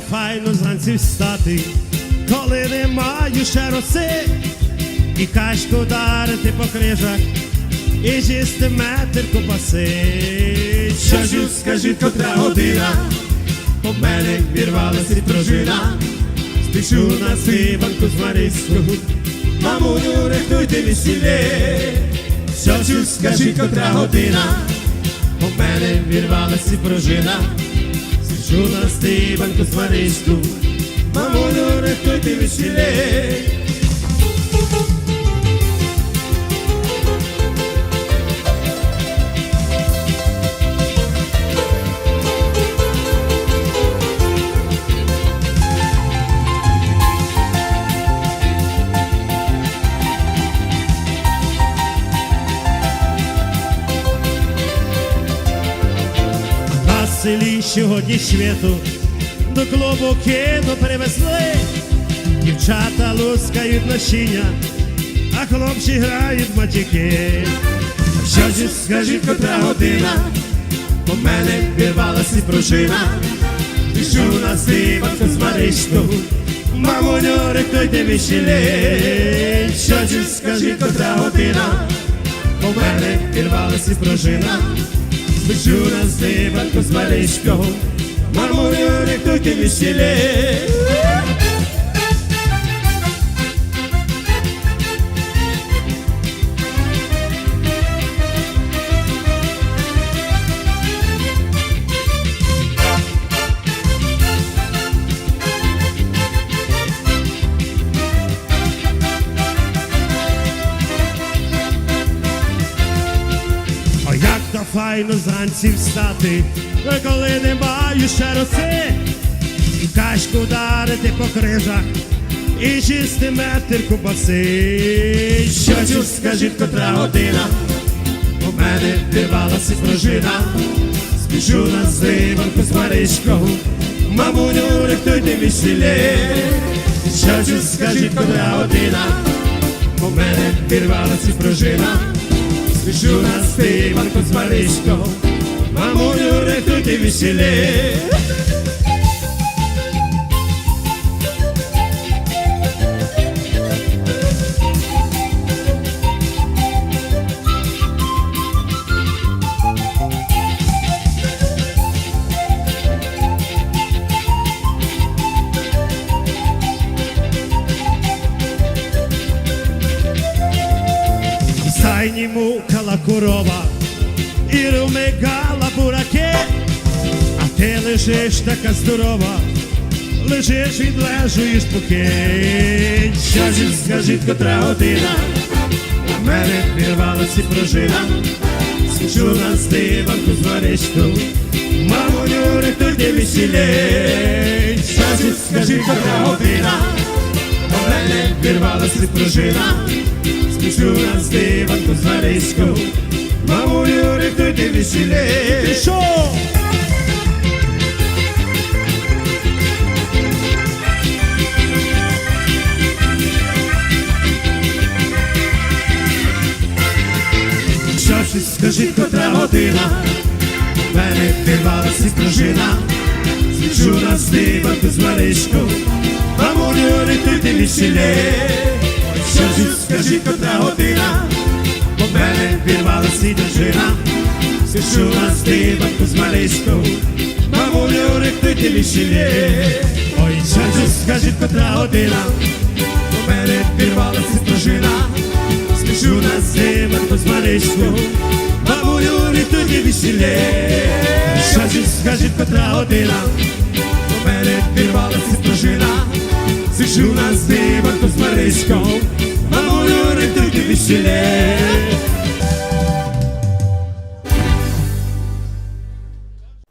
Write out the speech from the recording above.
файно зранці встати, коли немає ще роси, і качку дарити по крижах, і з'їсти метр купаси. Що ж, скажіть, котра година, по мене вірвалася пружина, спішу на сиванку з Марійську, мамуню, рихтуйте весілля. Що ж, скажіть, котра година, по мене вірвалася пружина, спішу на сиванку з Марійську, мамуню, рихтуйте весілля. Селі сьогодні світу. До клубу кіно привезли, дівчата лускають насіння, а хлопці грають матіки. Що ж, скажіть, котра година, по мене вірвалася пружина, пішу на сиванку з Маришку, мамуню, рихтуйте весілля. Що ж, скажіть, котра година, по мене вірвалася пружина, пішу на сиванку з Маришку, мамуню, рихтуйте весілля. Файно зранці встати, коли не маю ще роси, і качку дарити по крижах, і чисти метр купаси. Що ж, скажіть, котра година, у мене вірвалася пружина, спішу на зиванку з Маришкою, мамуню, рихтуйте весілля. Що ж, скажіть, котра година, у мене вірвалася пружина, спішу на зиванку з Маришкою, мамуню, рихтуйте весілля. В мукала корова, і румигала бураки, а ти лежиш така здорова, лежиш відлежуєш покинь. Що ж, скажіть, котра година, у мене вірвалася пружина, спішу на стиванку з Маришку, мамоню, рихтуйте весілля. Що ж, скажіть, котра година, у мене вірвалася пружина, спішу на стиванку з Маришку, мамоню, рихтуйте весілля. Що? Що ж, скажіть, котра година, мене вирвалася пружина, Свічу на стиванку з Маришку, мамулю, рятуйте весілля. Що ж, скажіть, котра година, в мене вирвалася дружина, Свічу на стиванку з Маришку, мамулю, рятуйте весілля. Ой, ж, скажіть, котра година, в мене вирвалася дружина, Спішу на зиманку з Маришку, бабулю, весілля. Що ж, скажіть, котра година, у мене пірвалася пружина, Спішу на зиманку з Маришку, бабулю, рятуйте весілля.